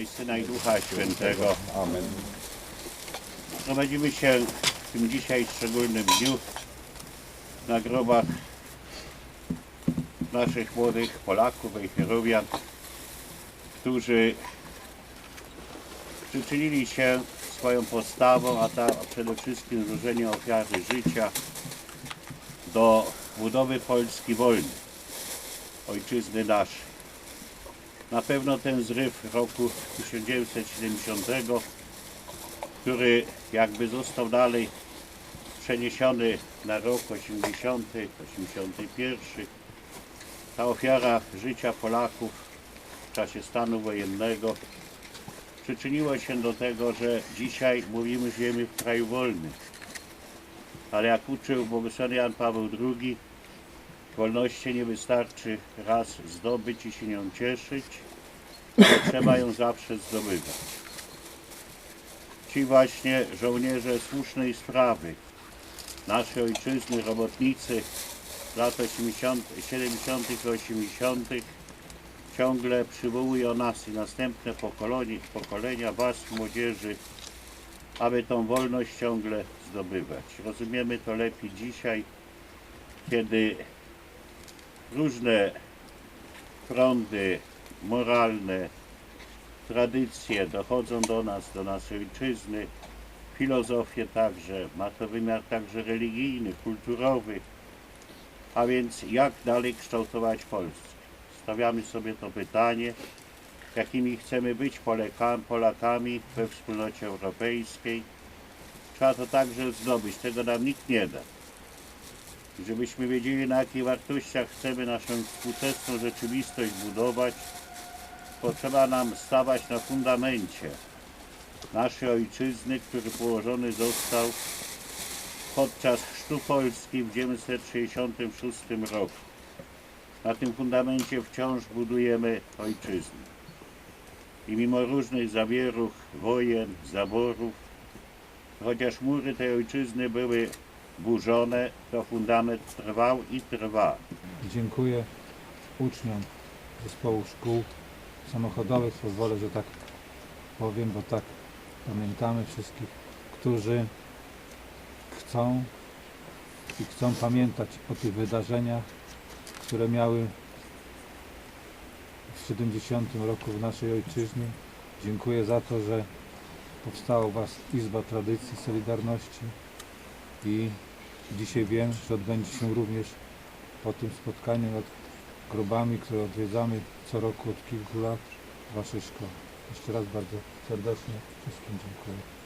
i Syna i Ducha Świętego. Amen. Gromadzimy się w tym dzisiaj szczególnym dniu na grobach naszych młodych Polaków, Wejherowian, którzy przyczynili się swoją postawą, a, ta, a przede wszystkim złożeniem ofiary życia do budowy Polski wolnej, ojczyzny naszej. Na pewno ten zryw roku 1970, który jakby został dalej przeniesiony na rok 80, 81, ta ofiara życia Polaków w czasie stanu wojennego przyczyniła się do tego, że dzisiaj mówimy, że żyjemy w kraju wolnym. Ale jak uczył błogosławiony Jan Paweł II, wolności nie wystarczy raz zdobyć i się nią cieszyć, trzeba ją zawsze zdobywać. Ci właśnie żołnierze słusznej sprawy, naszej ojczyzny, robotnicy lat 80, 70., 80., ciągle przywołują nas i następne pokolenie, pokolenia Was, młodzieży, aby tą wolność ciągle zdobywać. Rozumiemy to lepiej dzisiaj, kiedy różne prądy moralne, tradycje dochodzą do nas, do naszej ojczyzny, filozofię także, ma to wymiar także religijny, kulturowy, a więc jak dalej kształtować Polskę? Stawiamy sobie to pytanie, jakimi chcemy być Polaka- Polakami we wspólnocie europejskiej. Trzeba to także zdobyć, tego nam nikt nie da. Żebyśmy wiedzieli, na jakich wartościach chcemy naszą współczesną rzeczywistość budować, potrzeba nam stawać na fundamencie naszej ojczyzny, który położony został podczas chrztu Polski w 1966 roku. Na tym fundamencie wciąż budujemy ojczyznę. I mimo różnych zawieruch, wojen, zaborów, chociaż mury tej ojczyzny były burzone, to fundament trwał i trwa. Dziękuję uczniom zespołu szkół samochodowych. Pozwolę, że tak powiem, bo tak pamiętamy wszystkich, którzy chcą i chcą pamiętać o tych wydarzeniach, które miały w 70 roku w naszej ojczyźnie. Dziękuję za to, że powstała u Was Izba Tradycji Solidarności i dzisiaj wiem, że odbędzie się również po tym spotkaniu grobami, które odwiedzamy co roku od kilku lat w. Jeszcze raz bardzo serdecznie wszystkim dziękuję.